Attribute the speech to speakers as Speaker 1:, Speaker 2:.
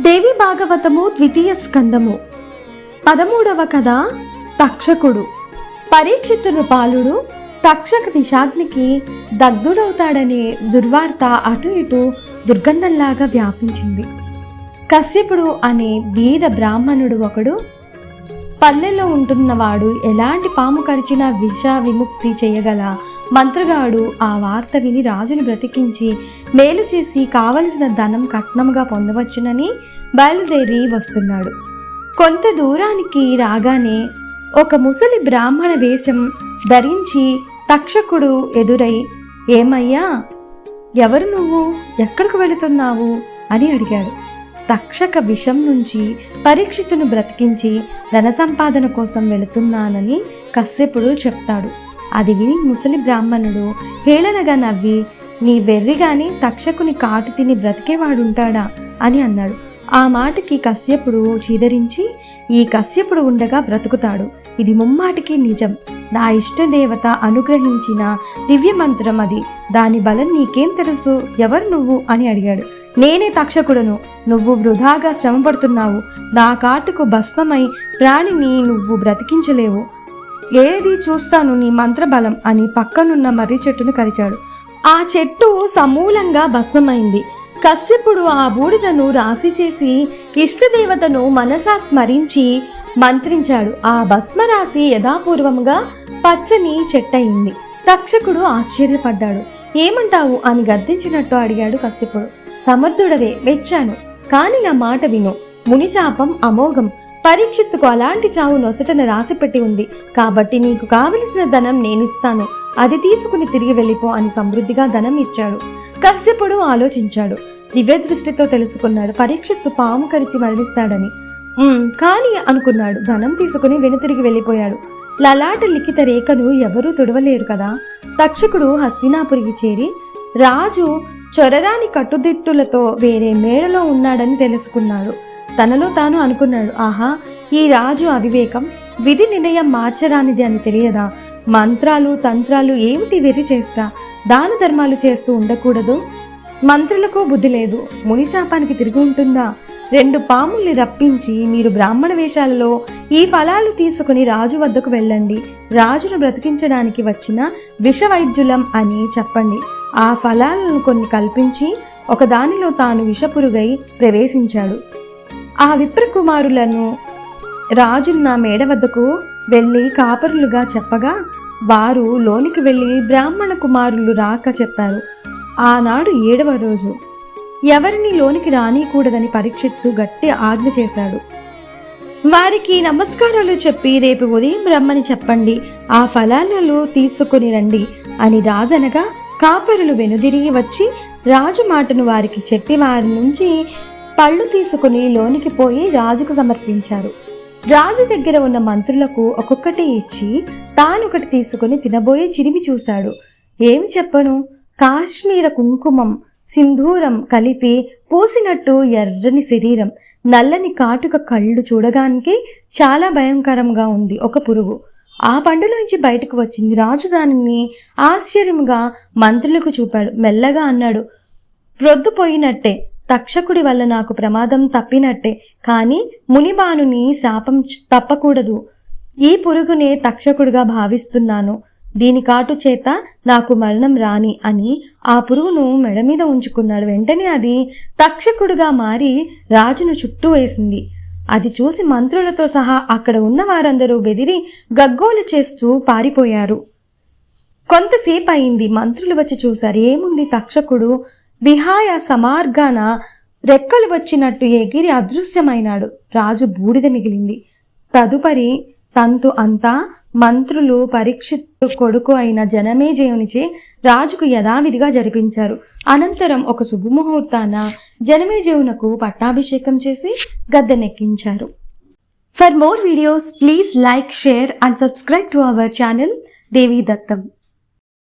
Speaker 1: దేవి భాగవతము ద్వితీయ స్కందము. పదమూడవ కథ తక్షకుడు. పరీక్షితుడు పాలుడు తక్షక విషాగ్నికి దగ్ధుడవుతాడనే దుర్వార్త అటు ఇటు దుర్గంధంలాగా వ్యాపించింది. కశ్యపుడు అనే బీద బ్రాహ్మణుడు ఒకడు పల్లెలో ఉంటున్నవాడు ఎలాంటి పాము కరిచినా విష విముక్తి చేయగల మంత్రగాడు ఆ వార్త విని రాజును బ్రతికించి మేలు చేసి కావలసిన ధనం కట్నంగా పొందవచ్చునని బయలుదేరి వస్తున్నాడు. కొంత దూరానికి రాగానే ఒక ముసలి బ్రాహ్మణ వేషం ధరించి తక్షకుడు ఎదురై ఏమయ్యా ఎవరు నువ్వు? ఎక్కడికి వెళుతున్నావు? అని అడిగాడు. తక్షక విషం నుంచి పరీక్షితును బ్రతికించి ధన సంపాదన కోసం వెళుతున్నానని కశ్యపుడు చెప్తాడు. అది విని ముసలి బ్రాహ్మణుడు హేళనగా నవ్వి నీ వెర్రిగాని తక్షకుని కాటు తిని బ్రతికేవాడుంటాడా? అని అన్నాడు. ఆ మాటకి కశ్యపుడు చీదరించి ఈ కశ్యపుడు ఉండగా బ్రతుకుతాడు. ఇది ముమ్మాటికి నిజం. నా ఇష్టదేవత అనుగ్రహించిన దివ్య మంత్రం అది. దాని బలం నీకేం తెలుసు? ఎవరు నువ్వు? అని అడిగాడు. నేనే తక్షకుడను. నువ్వు వృధాగా శ్రమపడుతున్నావు. నా కాటుకు భస్మమై ప్రాణిని నువ్వు బ్రతికించలేవు. ఏది చూస్తాను నీ మంత్రబలం అని పక్కనున్న మర్రి చెట్టును కరిచాడు. ఆ చెట్టు సమూలంగా భస్మమైంది. కశ్యపుడు ఆ బూడిదను రాశి చేసి ఇష్టదేవతను మనసా స్మరించి మంత్రించాడు. ఆ భస్మరాశి యథాపూర్వముగా పచ్చని చెట్టయింది. తక్షకుడు ఆశ్చర్యపడ్డాడు. ఏమంటావు అని గద్దించినట్టు అడిగాడు కశ్యపుడు. సమర్థుడవే మెచ్చాను. కాని నా మాట విను. మునిశాపం అమోఘం. పరీక్షిత్తుకు అలాంటి చావు నొసటన రాసిపెట్టి ఉంది. కాబట్టి నీకు కావలసిన ధనం నేనిస్తాను. అది తీసుకుని తిరిగి వెళ్ళిపో అని సమృద్ధిగా ధనం ఇచ్చాడు. కశ్యపుడు ఆలోచించాడు. దివ్య దృష్టితో తెలుసుకున్నాడు. పరీక్షిత్తు పాము కరిచి మరణిస్తాడని. కానీ అనుకున్నాడు. ధనం తీసుకుని వెనుతిరిగి వెళ్ళిపోయాడు. లలాట లిఖిత రేఖను ఎవరూ తుడవలేరు కదా. తక్షకుడు హస్తినాపురికి చేరి రాజు చొరరాని కట్టుదిట్టులతో వేరే మేడలో ఉన్నాడని తెలుసుకున్నాడు. తనలో తాను అనుకున్నాడు. ఆహా ఈ రాజు అవివేకం విధి నిర్ణయం మార్చరానిది అని తెలియదా? మంత్రాలు తంత్రాలు ఏమిటి వెర్రి చేష్ట దాన ధర్మాలు చేస్తూ ఉండకూడదు? మంత్రులకు బుద్ధి లేదు. మునిశాపానికి తిరిగి ఉంటుందా? రెండు పాముల్ని రప్పించి మీరు బ్రాహ్మణ వేషాలలో ఈ ఫలాలు తీసుకుని రాజు వద్దకు వెళ్ళండి. రాజును బ్రతికించడానికి వచ్చిన విషవైద్యులం అని చెప్పండి. ఆ ఫలాలను కొన్ని కల్పించి ఒకదానిలో తాను విషపురుగై ప్రవేశించాడు. ఆ విప్రకుమారులను రాజున్న మేడ వద్దకు వెళ్ళి కాపరులుగా చెప్పగా వారు లోనికి వెళ్ళి బ్రాహ్మణ కుమారులు రాక చెప్పారు. ఆనాడు ఏడవ రోజు. ఎవరిని లోనికి రానీకూడదని పరీక్షిత్తు గట్టి ఆజ్ఞ చేశాడు. వారికి నమస్కారాలు చెప్పి రేపు ఉదయం రమ్మని చెప్పండి. ఆ ఫలాలను తీసుకుని రండి అని రాజనగా కాపరులు వెనుదిరిగి వచ్చి రాజు మాటను వారికి చెప్పి వారి నుంచి పళ్ళు తీసుకుని లోనికి పోయి రాజుకు సమర్పించారు. రాజు దగ్గర ఉన్న మంత్రులకు ఒక్కొక్కటి ఇచ్చి తానొకటి తీసుకుని తినబోయే చిరిమి చూశాడు. ఏమి చెప్పను? కాశ్మీర కుంకుమం సింధూరం కలిపి పూసినట్టు ఎర్రని శరీరం నల్లని కాటుక కళ్ళు చూడగానికి చాలా భయంకరంగా ఉంది ఒక పురుగు. ఆ పండులోంచి బయటకు వచ్చింది రాజు దానిని ఆశ్చర్యంగా మంత్రులకు చూపాడు. మెల్లగా అన్నాడు రొద్దుపోయినట్టే తక్షకుడి వల్ల నాకు ప్రమాదం తప్పినట్టే. కానీ మునిబానుని శాపం తప్పకూడదు. ఈ పురుగునే తక్షకుడిగా భావిస్తున్నాను. దీని కాటు చేత నాకు మరణం రాని అని ఆ పురుగును మెడ మీద ఉంచుకున్నాడు. వెంటనే అది తక్షకుడుగా మారి రాజును చుట్టూ వేసింది. అది చూసి మంత్రులతో సహా అక్కడ ఉన్న వారందరూ బెదిరి గగ్గోలు చేస్తూ పారిపోయారు. కొంతసేపు అయింది మంత్రులు వచ్చి చూశారు. ఏముంది తక్షకుడు? విహాయ సమార్గాన రెక్కలు వచ్చినట్టు ఎగిరి అదృశ్యమైనాడు. రాజు బూడిద మిగిలింది. తదుపరి తంతు అంతా మంత్రులు పరీక్షిత్తు కొడుకు అయిన జనమేజయునిచే రాజుకు యథావిధిగా జరిపించారు. అనంతరం ఒక శుభముహూర్తాన జనమేజయునకు పట్టాభిషేకం చేసి గద్దెనెక్కించారు. For more videos please like share and subscribe to our channel Devi Dattam